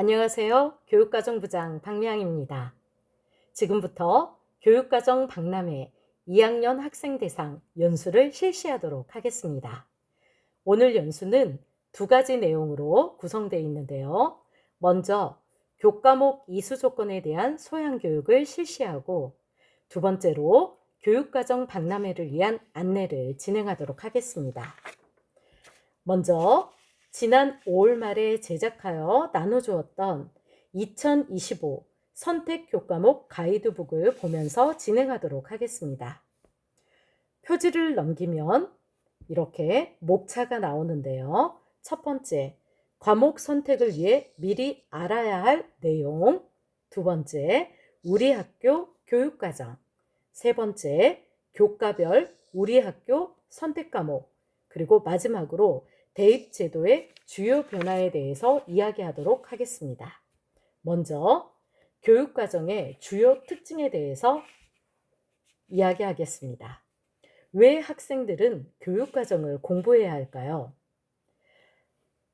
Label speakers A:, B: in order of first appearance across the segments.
A: 안녕하세요. 교육과정부장 박미양입니다. 지금부터 교육과정 박람회 2학년 학생 대상 연수를 실시하도록 하겠습니다. 오늘 연수는 두 가지 내용으로 구성되어 있는데요. 먼저 교과목 이수 조건에 대한 소양 교육을 실시하고 두 번째로 교육과정 박람회를 위한 안내를 진행하도록 하겠습니다. 먼저 지난 5월 말에 제작하여 나눠주었던 2025 선택 교과목 가이드북을 보면서 진행하도록 하겠습니다. 표지를 넘기면 이렇게 목차가 나오는데요. 첫 번째, 과목 선택을 위해 미리 알아야 할 내용. 두 번째, 우리 학교 교육과정. 세 번째, 교과별 우리 학교 선택 과목. 그리고 마지막으로 대입 제도의 주요 변화에 대해서 이야기하도록 하겠습니다. 먼저 교육과정의 주요 특징에 대해서 이야기하겠습니다. 왜 학생들은 교육과정을 공부해야 할까요?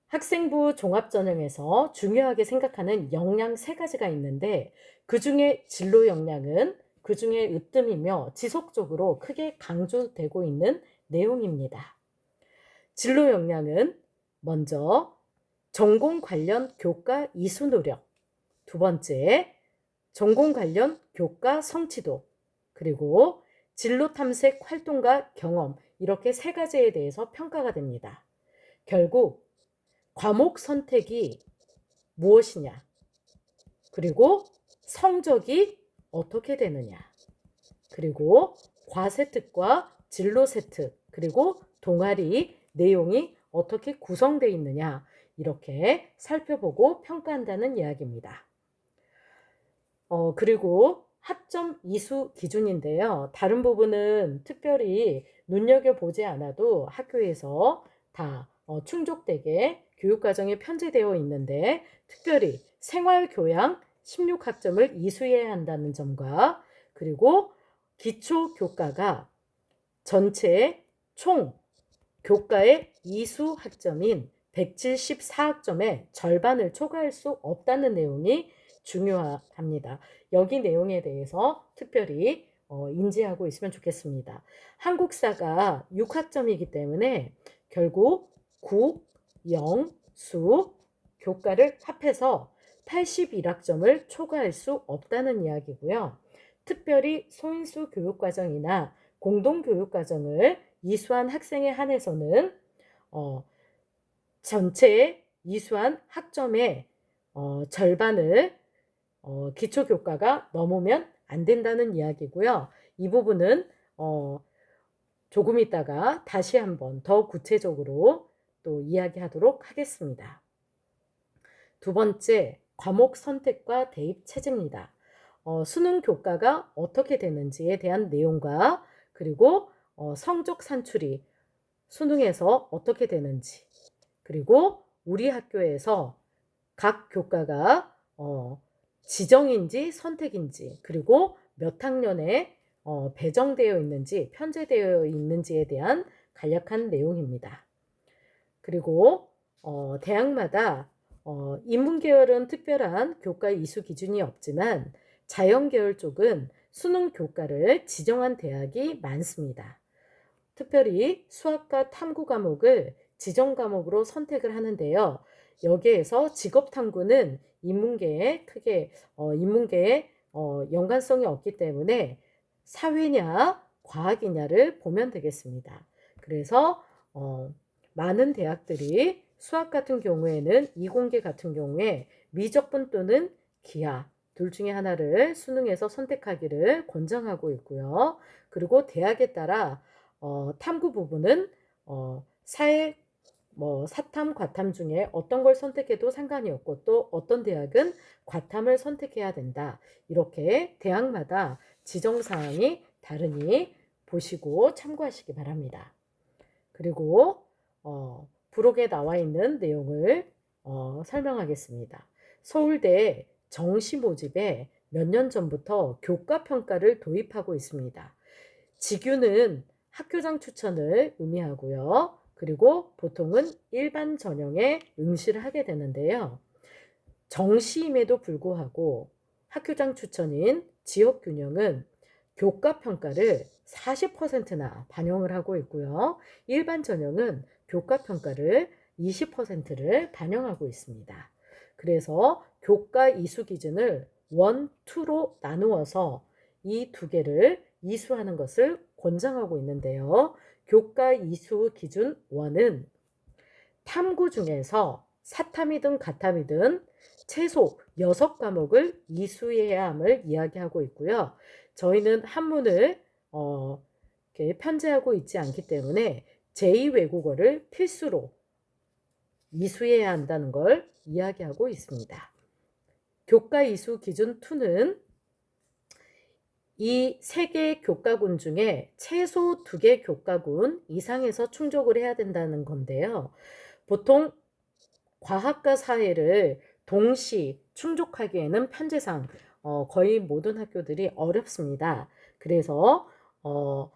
A: 학생부 종합전형에서 중요하게 생각하는 역량 세 가지가 있는데 그 중에 진로 역량은 그 중에 으뜸이며 지속적으로 크게 강조되고 있는 내용입니다. 진로 역량은 먼저 전공 관련 교과 이수 노력, 두 번째 전공 관련 교과 성취도, 그리고 진로 탐색 활동과 경험 이렇게 세 가지에 대해서 평가가 됩니다. 결국 과목 선택이 무엇이냐, 그리고 성적이 어떻게 되느냐, 그리고 과세특과 진로 세특, 그리고 동아리 내용이 어떻게 구성되어 있느냐 이렇게 살펴보고 평가한다는 이야기입니다. 어, 그리고 학점 이수 기준인데요. 다른 부분은 특별히 눈여겨보지 않아도 학교에서 다 어, 충족되게 교육과정에 편제되어 있는데 특별히 생활교양 16학점을 이수해야 한다는 점과 그리고 기초교과가 전체 총 교과의 이수 학점인 174학점의 절반을 초과할 수 없다는 내용이 중요합니다. 여기 내용에 대해서 특별히 어, 인지하고 있으면 좋겠습니다. 한국사가 6학점이기 때문에 결국 국, 영, 수, 교과를 합해서 81학점을 초과할 수 없다는 이야기고요. 특별히 소인수 교육과정이나 공동교육과정을 이수한 학생에 한해서는 어, 전체 이수한 학점의 어, 절반을 어, 기초교과가 넘으면 안 된다는 이야기고요. 이 부분은 어, 조금 있다가 다시 한번 더 구체적으로 또 이야기하도록 하겠습니다. 두 번째, 과목 선택과 대입 체제입니다. 어, 수능 교과가 어떻게 되는지에 대한 내용과 그리고 어, 성적 산출이 수능에서 어떻게 되는지 그리고 우리 학교에서 각 교과가 어, 지정인지 선택인지 그리고 몇 학년에 어, 배정되어 있는지 편제되어 있는지에 대한 간략한 내용입니다. 그리고 어, 대학마다 어, 인문계열은 특별한 교과 이수 기준이 없지만 자연계열 쪽은 수능 교과를 지정한 대학이 많습니다. 특별히 수학과 탐구 과목을 지정 과목으로 선택을 하는데요. 여기에서 직업 탐구는 인문계에 크게 어, 인문계에 어, 연관성이 없기 때문에 사회냐 과학이냐를 보면 되겠습니다. 그래서 어, 많은 대학들이 수학 같은 경우에는 이공계 같은 경우에 미적분 또는 기하 둘 중에 하나를 수능에서 선택하기를 권장하고 있고요. 그리고 대학에 따라 어, 탐구 부분은 어, 사회 뭐 사탐, 과탐 중에 어떤 걸 선택해도 상관이 없고 또 어떤 대학은 과탐을 선택해야 된다. 이렇게 대학마다 지정 사항이 다르니 보시고 참고하시기 바랍니다. 그리고 어, 부록에 나와 있는 내용을 어, 설명하겠습니다. 서울대 정시 모집에 몇 년 전부터 교과 평가를 도입하고 있습니다. 직유는 학교장 추천을 의미하고요. 그리고 보통은 일반 전형에 응시를 하게 되는데요. 정시임에도 불구하고 학교장 추천인 지역 균형은 교과 평가를 40%나 반영을 하고 있고요. 일반 전형은 교과 평가를 20%를 반영하고 있습니다. 그래서 교과 이수 기준을 원, 투로 나누어서 이 두 개를 이수하는 것을 권장하고 있는데요. 교과 이수 기준 원은 탐구 중에서 사탐이든 가탐이든 최소 6과목을 이수해야 함을 이야기하고 있고요. 저희는 한문을 어, 이렇게 편제하고 있지 않기 때문에 제2외국어를 필수로 이수해야 한다는 걸 이야기하고 있습니다. 교과 이수 기준 2는 이 세 개의 교과군 중에 최소 두 개 교과군 이상에서 충족을 해야 된다는 건데요. 보통 과학과 사회를 동시 충족하기에는 편제상 어, 거의 모든 학교들이 어렵습니다. 그래서 어,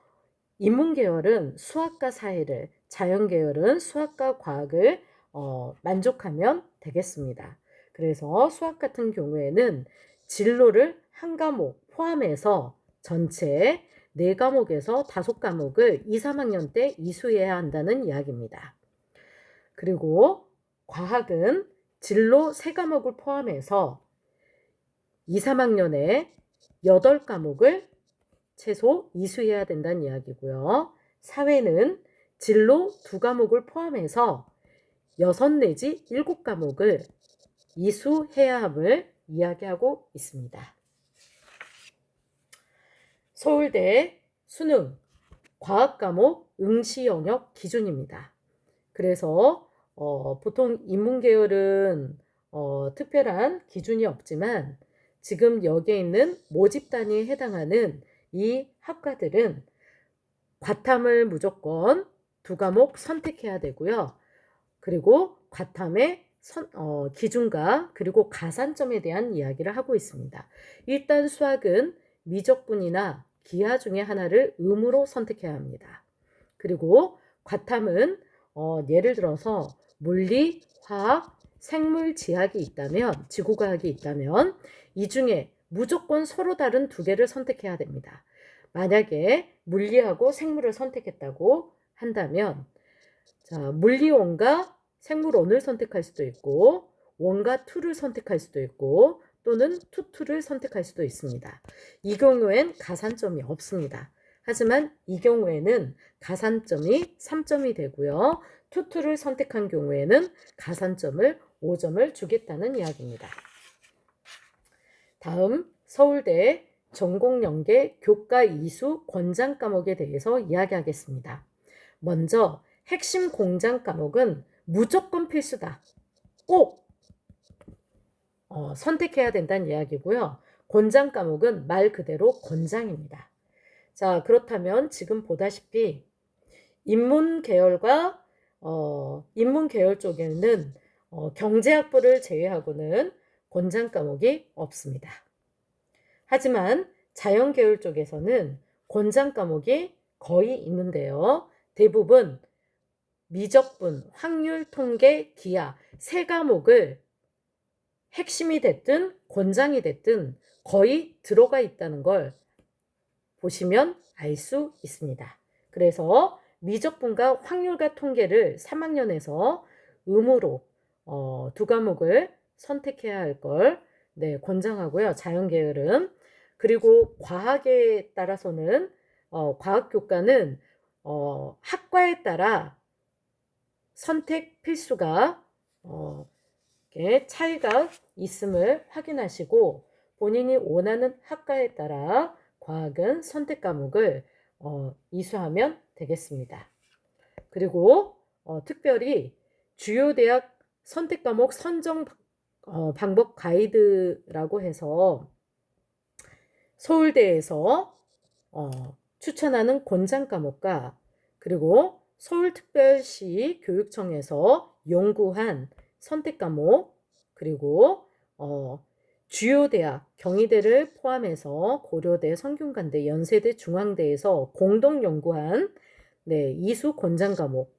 A: 인문 계열은 수학과 사회를, 자연 계열은 수학과 과학을 어, 만족하면 되겠습니다. 그래서 수학 같은 경우에는 진로를 한 과목 포함해서 전체 네 과목에서 다섯 과목을 2, 3학년 때 이수해야 한다는 이야기입니다. 그리고 과학은 진로 세 과목을 포함해서 2, 3학년에 8과목을 최소 이수해야 된다는 이야기고요. 사회는 진로 두 과목을 포함해서 6 내지 7과목을 이수해야 함을 이야기하고 있습니다. 서울대 수능 과학 과목 응시 영역 기준입니다. 그래서 어, 보통 인문 계열은 어, 특별한 기준이 없지만 지금 여기에 있는 모집 단위에 해당하는 이 학과들은 과탐을 무조건 두 과목 선택해야 되고요. 그리고 과탐의 선, 어, 기준과 그리고 가산점에 대한 이야기를 하고 있습니다. 일단 수학은 미적분이나 기하 중에 하나를 음으로 선택해야 합니다. 그리고 과탐은 어, 예를 들어서 물리, 화학, 생물, 지학이 있다면 지구과학이 있다면 이 중에 무조건 서로 다른 두 개를 선택해야 됩니다. 만약에 물리하고 생물을 선택했다고 한다면 자, 물리 원과 생물 원을 선택할 수도 있고 원과 투를 선택할 수도 있고 또는 투투를 선택할 수도 있습니다. 이 경우엔 가산점이 없습니다. 하지만 이 경우에는 가산점이 3점이 되고요. 투투를 선택한 경우에는 가산점을 5점을 주겠다는 이야기입니다. 다음 서울대 전공연계 교과 이수 권장 과목에 대해서 이야기하겠습니다. 먼저 핵심 공장 과목은 무조건 필수다. 꼭 어, 선택해야 된다는 이야기고요. 권장 과목은 말 그대로 권장입니다. 자, 그렇다면 지금 보다시피 인문 계열과 어, 인문 계열 쪽에는 어, 경제학부를 제외하고는 권장 과목이 없습니다. 하지만 자연 계열 쪽에서는 권장 과목이 거의 있는데요. 대부분 미적분, 확률, 통계, 기하 세 과목을 핵심이 됐든 권장이 됐든 거의 들어가 있다는 걸 보시면 알 수 있습니다. 그래서 미적분과 확률과 통계를 3학년에서 의무로 어, 두 과목을 선택해야 할 걸 네, 권장하고요. 자연계열은 그리고 과학에 따라서는 어, 과학 교과는 어, 학과에 따라 선택 필수가 어, 차이가 있음을 확인하시고 본인이 원하는 학과에 따라 과학은 선택 과목을 어, 이수하면 되겠습니다. 그리고 어, 특별히 주요 대학 선택 과목 선정 어, 방법 가이드라고 해서 서울대에서 어, 추천하는 권장 과목과 그리고 서울특별시 교육청에서 연구한 선택 과목 그리고 어, 주요 대학 경희대를 포함해서 고려대, 성균관대, 연세대, 중앙대에서 공동 연구한 네, 이수 권장 과목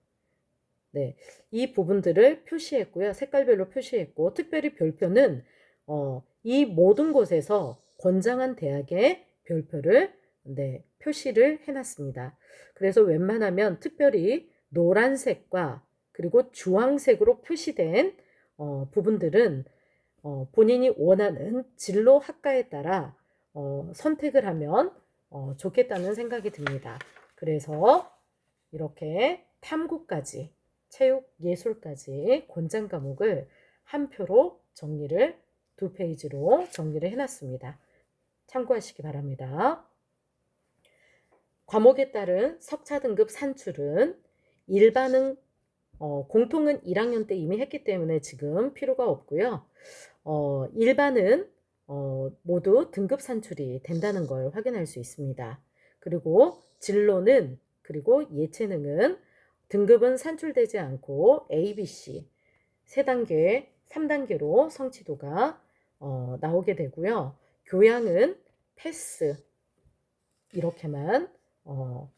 A: 네, 이 부분들을 표시했고요. 색깔별로 표시했고 특별히 별표는 어, 이 모든 곳에서 권장한 대학의 별표를 네, 표시를 해놨습니다. 그래서 웬만하면 특별히 노란색과 그리고 주황색으로 표시된 어, 부분들은 어, 본인이 원하는 진로 학과에 따라 어, 선택을 하면 어, 좋겠다는 생각이 듭니다. 그래서 이렇게 탐구까지 체육 예술까지 권장 과목을 한 표로 정리를 두 페이지로 정리를 해놨습니다. 참고하시기 바랍니다. 과목에 따른 석차 등급 산출은 일반은 어, 공통은 1학년 때 이미 했기 때문에 지금 필요가 없고요. 어, 일반은 어, 모두 등급 산출이 된다는 걸 확인할 수 있습니다. 그리고 진로는 그리고 예체능은 등급은 산출되지 않고 A, B, C 세 단계, 3단계로 성취도가 어, 나오게 되고요. 교양은 패스 이렇게만 어,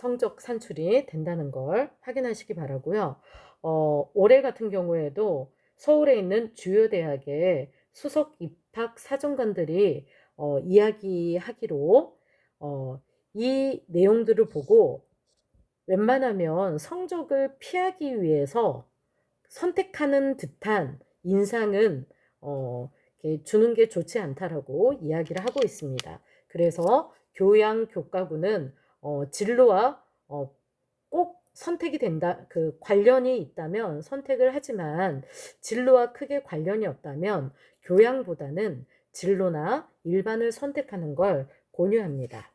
A: 성적 산출이 된다는 걸 확인하시기 바라고요. 어, 올해 같은 경우에도 서울에 있는 주요 대학의 수석 입학 사정관들이 어, 이야기하기로 어, 이 내용들을 보고 웬만하면 성적을 피하기 위해서 선택하는 듯한 인상은 어, 주는 게 좋지 않다라고 이야기를 하고 있습니다. 그래서 교양 교과부는 어, 진로와 어, 꼭 선택이 된다, 그 관련이 있다면 선택을 하지만 진로와 크게 관련이 없다면 교양보다는 진로나 일반을 선택하는 걸 권유합니다.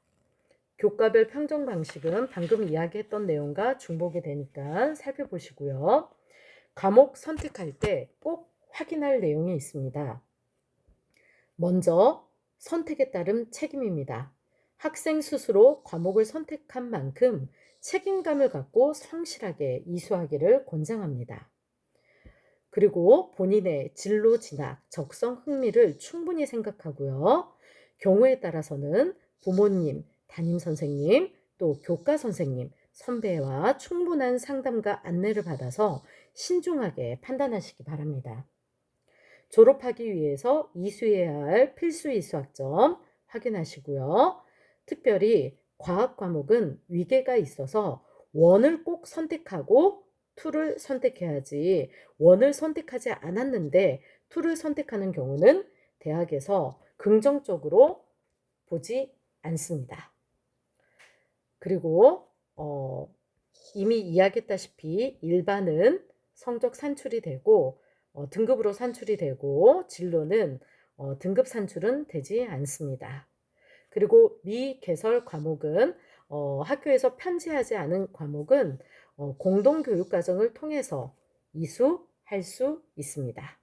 A: 교과별 평정 방식은 방금 이야기했던 내용과 중복이 되니까 살펴보시고요. 과목 선택할 때 꼭 확인할 내용이 있습니다. 먼저 선택에 따른 책임입니다. 학생 스스로 과목을 선택한 만큼 책임감을 갖고 성실하게 이수하기를 권장합니다. 그리고 본인의 진로 진학, 적성 흥미를 충분히 생각하고요. 경우에 따라서는 부모님, 담임 선생님, 또 교과 선생님, 선배와 충분한 상담과 안내를 받아서 신중하게 판단하시기 바랍니다. 졸업하기 위해서 이수해야 할 필수 이수학점 확인하시고요. 특별히 과학 과목은 위계가 있어서 원을 꼭 선택하고 투를 선택해야지 원을 선택하지 않았는데 투를 선택하는 경우는 대학에서 긍정적으로 보지 않습니다. 그리고 어, 이미 이야기했다시피 일반은 성적 산출이 되고 어, 등급으로 산출이 되고 진로는 어, 등급 산출은 되지 않습니다. 그리고 미개설 과목은 어, 학교에서 편지하지 않은 과목은 어, 공동교육과정을 통해서 이수할 수 있습니다.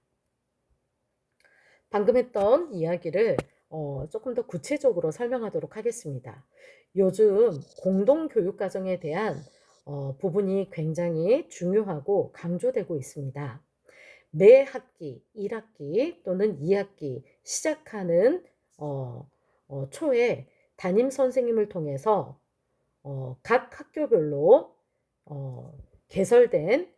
A: 방금 했던 이야기를 어, 조금 더 구체적으로 설명하도록 하겠습니다. 요즘 공동교육과정에 대한 어, 부분이 굉장히 중요하고 강조되고 있습니다. 매 학기, 1학기 또는 2학기 시작하는 어, 어, 초에 담임 선생님을 통해서 어, 각 학교별로 어, 개설된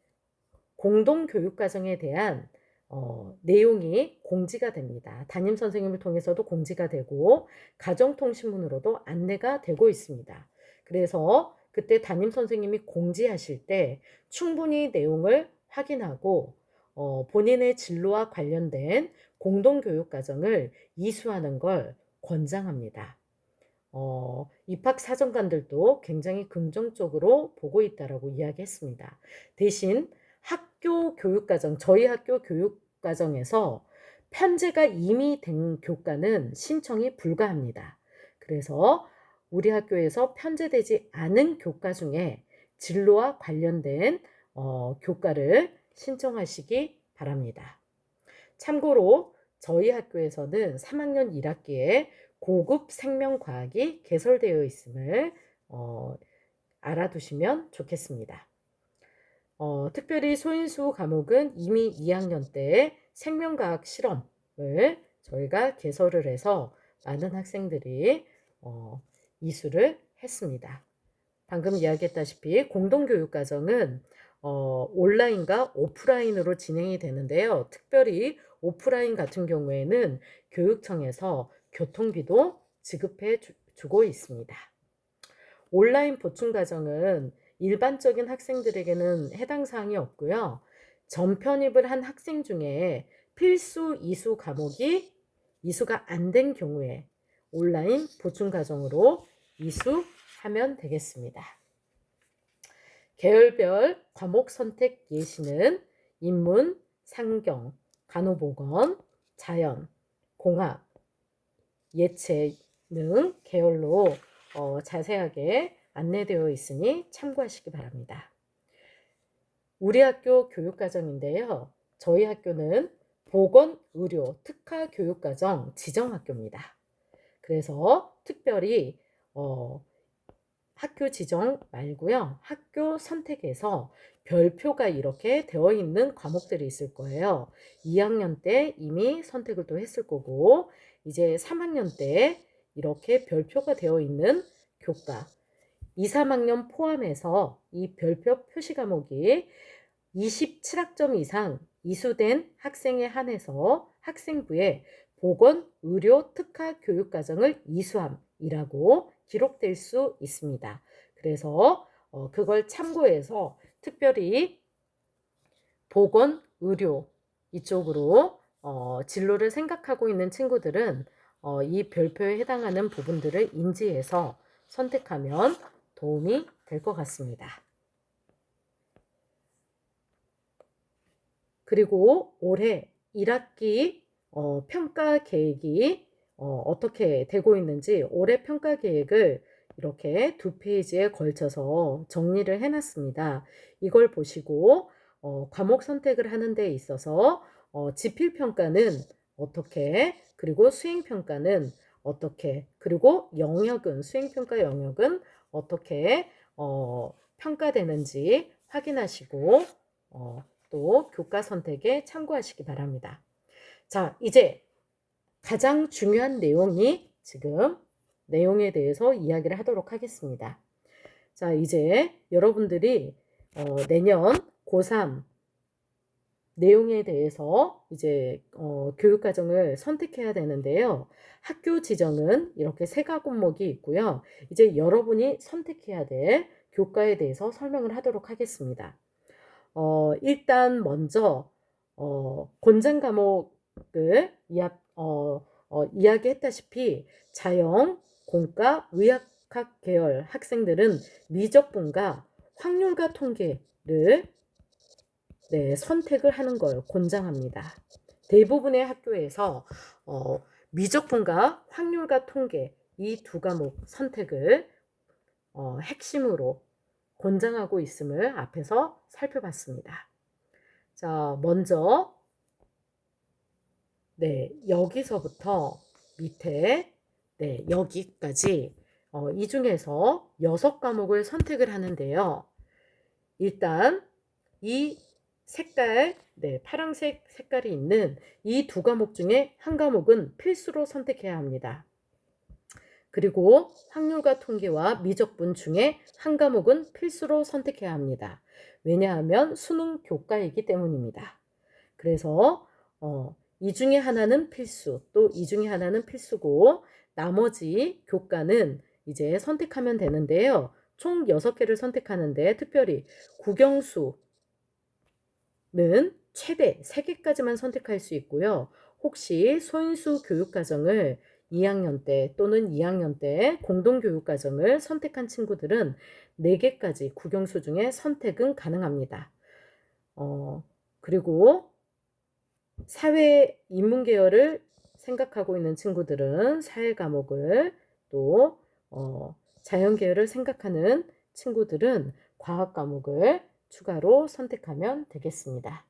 A: 공동 교육 과정에 대한 어, 내용이 공지가 됩니다. 담임 선생님을 통해서도 공지가 되고 가정통신문으로도 안내가 되고 있습니다. 그래서 그때 담임 선생님이 공지하실 때 충분히 내용을 확인하고 어, 본인의 진로와 관련된 공동 교육 과정을 이수하는 걸 권장합니다. 어, 입학 사정관들도 굉장히 긍정적으로 보고 있다라고 이야기했습니다. 대신 학교 교육과정, 저희 학교 교육과정에서 편제가 이미 된 교과는 신청이 불가합니다. 그래서 우리 학교에서 편제되지 않은 교과 중에 진로와 관련된 어, 교과를 신청하시기 바랍니다. 참고로 저희 학교에서는 3학년 1학기에 고급 생명과학이 개설되어 있음을 어, 알아두시면 좋겠습니다. 어, 특별히 소인수 과목은 이미 2학년 때 생명과학 실험을 저희가 개설을 해서 많은 학생들이 어, 이수를 했습니다. 방금 이야기했다시피 공동교육과정은 어, 온라인과 오프라인으로 진행이 되는데요. 특별히 오프라인 같은 경우에는 교육청에서 교통비도 지급해 주, 주고 있습니다. 온라인 보충 과정은 일반적인 학생들에게는 해당 사항이 없고요. 전편입을 한 학생 중에 필수 이수 과목이 이수가 안 된 경우에 온라인 보충 과정으로 이수하면 되겠습니다. 계열별 과목 선택 예시는 인문, 상경, 간호보건, 자연, 공학, 예체능 계열로 어, 자세하게 안내되어 있으니 참고하시기 바랍니다. 우리 학교 교육과정인데요. 저희 학교는 보건의료 특화교육과정 지정학교입니다. 그래서 특별히 어, 학교 지정 말고요. 학교 선택에서 별표가 이렇게 되어 있는 과목들이 있을 거예요. 2학년 때 이미 선택을 또 했을 거고 이제 3학년 때 이렇게 별표가 되어 있는 교과 2, 3학년 포함해서 이 별표 표시 과목이 27학점 이상 이수된 학생에 한해서 학생부에 보건 의료 특화 교육 과정을 이수함이라고 기록될 수 있습니다. 그래서 어, 그걸 참고해서 특별히 보건 의료 이쪽으로 어, 진로를 생각하고 있는 친구들은 어, 이 별표에 해당하는 부분들을 인지해서 선택하면 도움이 될 것 같습니다. 그리고 올해 1학기 어, 평가 계획이 어, 떻게 되고 있는지 올해 평가 계획을 이렇게 두 페이지에 걸쳐서 정리를 해놨습니다. 이걸 보시고 어, 과목 선택을 하는 데 있어서 어, 지필 평가는 어떻게 그리고 수행 평가는 어떻게 그리고 영역은 수행 평가 영역은 어떻게 어, 평가되는지 확인하시고 어, 또 교과 선택에 참고하시기 바랍니다. 자, 이제 가장 중요한 내용이 지금 내용에 대해서 이야기를 하도록 하겠습니다. 자, 이제 여러분들이 어, 내년 고3 내용에 대해서 이제 어, 교육과정을 선택해야 되는데요. 학교 지정은 이렇게 세 과목이 있고요. 이제 여러분이 선택해야 될 교과에 대해서 설명을 하도록 하겠습니다. 어, 일단 먼저 어, 권장 과목을 이야, 어, 어, 이야기했다시피 자영, 공과, 의학학 계열 학생들은 미적분과 확률과 통계를 네, 선택을 하는 걸 권장합니다. 대부분의 학교에서 어, 미적분과 확률과 통계 이 두 과목 선택을 어, 핵심으로 권장하고 있음을 앞에서 살펴봤습니다. 자, 먼저 네, 여기서부터 밑에 네, 여기까지 어, 이 중에서 여섯 과목을 선택을 하는데요. 일단 이 색깔, 네, 파란색 색깔이 있는 이 두 과목 중에 한 과목은 필수로 선택해야 합니다. 그리고 확률과 통계와 미적분 중에 한 과목은 필수로 선택해야 합니다. 왜냐하면 수능 교과이기 때문입니다. 그래서 어, 이 중에 하나는 필수, 또 이 중에 하나는 필수고 나머지 교과는 이제 선택하면 되는데요. 총 6개를 선택하는데 특별히 국영수, 는 최대 3개까지만 선택할 수 있고요. 혹시 소인수 교육과정을 2학년 때 또는 2학년 때 공동교육과정을 선택한 친구들은 4개까지 국영수 중에 선택은 가능합니다. 어, 그리고 사회 인문 계열을 생각하고 있는 친구들은 사회 과목을 또 어, 자연 계열을 생각하는 친구들은 과학 과목을 추가로 선택하면 되겠습니다.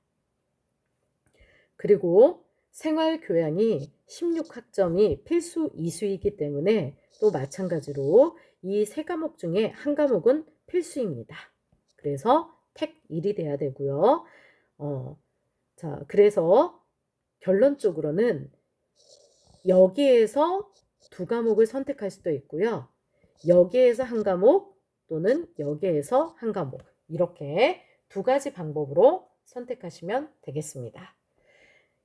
A: 그리고 생활 교양이 16학점이 필수 이수이기 때문에 또 마찬가지로 이 세 과목 중에 한 과목은 필수입니다. 그래서 택 1이 돼야 되고요. 어, 자, 그래서 결론적으로는 여기에서 두 과목을 선택할 수도 있고요. 여기에서 한 과목 또는 여기에서 한 과목. 이렇게 두 가지 방법으로 선택하시면 되겠습니다.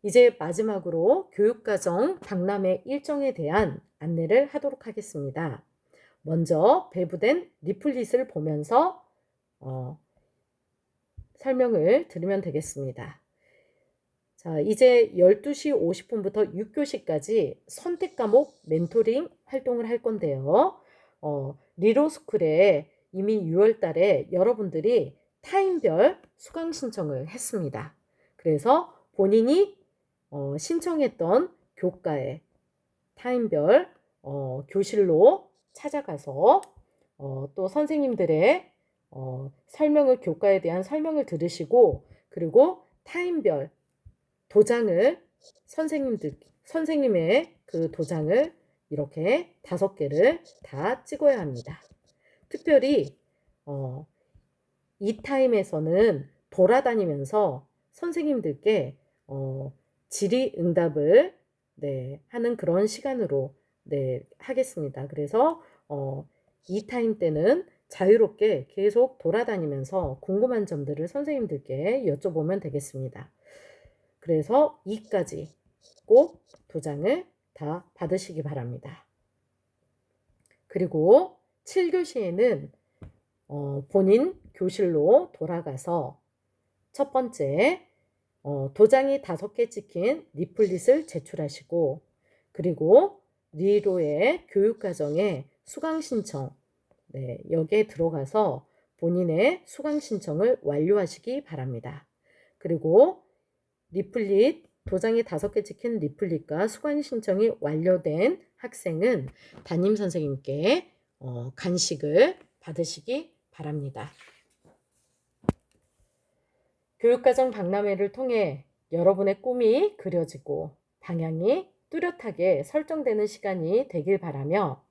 A: 이제 마지막으로 교육과정 박람회 일정에 대한 안내를 하도록 하겠습니다. 먼저 배부된 리플릿을 보면서 어, 설명을 드리면 되겠습니다. 자, 이제 12시 50분부터 6교시까지 선택 과목 멘토링 활동을 할 건데요. 어, 리로스쿨에 이미 6월 달에 여러분들이 타임별 수강 신청을 했습니다. 그래서 본인이 어, 신청했던 교과에 타임별 어, 교실로 찾아가서 어, 또 선생님들의 어, 설명을 교과에 대한 설명을 들으시고 그리고 타임별 도장을 선생님들 선생님의 그 도장을 이렇게 다섯 개를 다 찍어야 합니다. 특별히 어, 이 타임에서는 돌아다니면서 선생님들께 어, 질의응답을 네, 하는 그런 시간으로 네, 하겠습니다. 그래서 어, 이 타임 때는 자유롭게 계속 돌아다니면서 궁금한 점들을 선생님들께 여쭤보면 되겠습니다. 그래서 이까지 꼭 도장을 다 받으시기 바랍니다. 그리고 7교시에는 어, 본인 교실로 돌아가서 첫 번째 어, 도장이 다섯 개 찍힌 리플릿을 제출하시고 그리고 리로의 교육과정에 수강 신청 네, 여기에 들어가서 본인의 수강 신청을 완료하시기 바랍니다. 그리고 리플릿 도장이 다섯 개 찍힌 리플릿과 수강 신청이 완료된 학생은 담임 선생님께 어, 간식을 받으시기 바랍니다. 교육과정 박람회를 통해 여러분의 꿈이 그려지고 방향이 뚜렷하게 설정되는 시간이 되길 바라며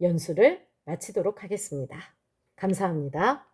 A: 연수를 마치도록 하겠습니다. 감사합니다.